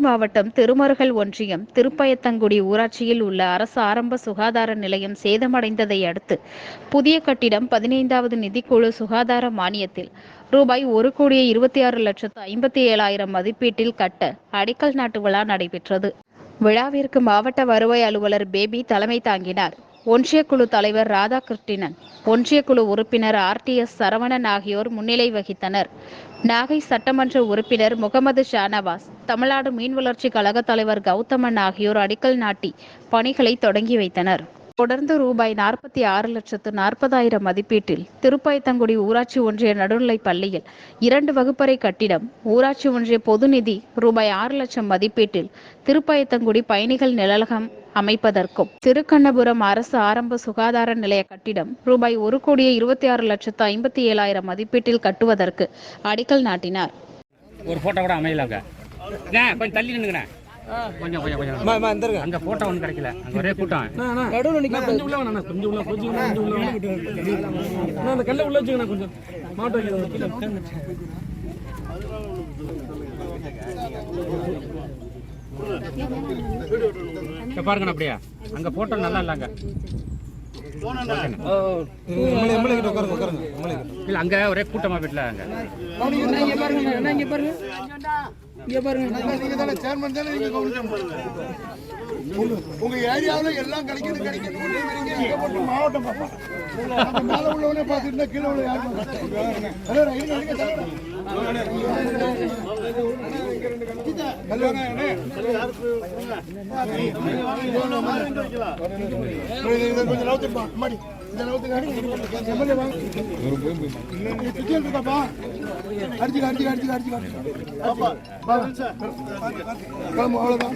மாவட்டம் திருமருகல் ஒன்றியம் திருப்பயத்தங்குடி ஊராட்சியில் உள்ள அரசு ஆரம்ப சுகாதார நிலையம் சேதமடைந்ததை அடுத்து புதிய கட்டிடம் பதினைந்தாவது நிதிக்குழு சுகாதார மானியத்தில் ரூபாய் ஒரு கோடியே இருபத்தி ஆறு லட்சத்து ஐம்பத்தி ஏழாயிரம் மதிப்பீட்டில் கட்ட அடிக்கல் நாட்டு விழா நடைபெற்றது. விழாவிற்கு மாவட்ட வருவாய் அலுவலர் பேபி தலைமை தாங்கினார். ஒன்றிய குழு தலைவர் ராதாகிருஷ்ணன் ஒன்றிய குழு உறுப்பினர் ஆர்டிஎஸ் சரவணன் ஆகியோர் முன்னிலை வகித்தனர். நாகை சட்டமன்ற உறுப்பினர் முகமது ஷானவாஸ் தமிழ்நாடு மீன் வளர்ச்சி கழக தலைவர் கௌதமன் ஆகியோர் அடிக்கல் நாட்டி பணிகளை தொடங்கி வைத்தனர். தொடர்ந்து ரூபாய் நாற்பத்தி ஆறு லட்சத்து நாற்பதாயிரம் மதிப்பீட்டில் திருப்பயத்தங்குடி ஊராட்சி ஒன்றிய நடுநிலைப் பள்ளியில் இரண்டு வகுப்பறை கட்டிடம் ஊராட்சி ஒன்றிய பொது நிதி ரூபாய் ஆறு லட்சம் மதிப்பீட்டில் திருப்பயத்தங்குடி பயணிகள் நிழலகம் அமைப்பதற்கும். திருக்கண்ணபுரம் அரசு ஆரம்ப சுகாதார நிலைய கட்டிடம் ரூபாய் ஒரு கோடியே இருபத்தி ஆறு லட்சத்து ஐம்பத்தி ஏழாயிரம் மதிப்பீட்டில் கட்டுவதற்கு அடிக்கல் நாட்டினார். ஒரு ஃபோட்டோ கூட அமையலங்க. கொஞ்சம் தள்ளி நின்னுங்கண்ணா. கொஞ்சம் கொஞ்சம் கொஞ்சம். அங்க போட்டோ ஒன்றும் கிடைக்கல. அங்க ஒரே கூட்டம். கொஞ்சம் உள்ள வேணா கொஞ்சம் உள்ள கொஞ்சம் உள்ள கொஞ்சம் உள்ள அந்த கல்ல கொஞ்சம். மாட்டு வைக்கிறேன் இங்க பாருங்கண்ணா அப்படியே. அங்க போட்டோ நல்லா இல்லைங்க எம்எல்ஏ கிட்ட உட்காருங்க உட்காருங்க எம்எல்ஏ இல்ல அங்க ஒரே கூட்டமா வீட்டுல அங்க. இங்க பாருங்க நீங்க தானே சேர்மன் தானே நீங்க கவனிக்கணும் உங்க- ஏரியாவுல எல்லாம் கிடைக்கிறது கிடைக்குது மாவட்டம் மேல உள்ளவனே பார்த்துட்டு கீழே உள்ள யாரும் கொஞ்சம் நவுத்துப்பா, அம்மாடி. இதை நவுத்துங்க, அடிச்சுக்க, அடிச்சுக்க, அடிச்சுக்க, அடிச்சுக்க. வா. கிளம்பு, அவ்வளவுதான்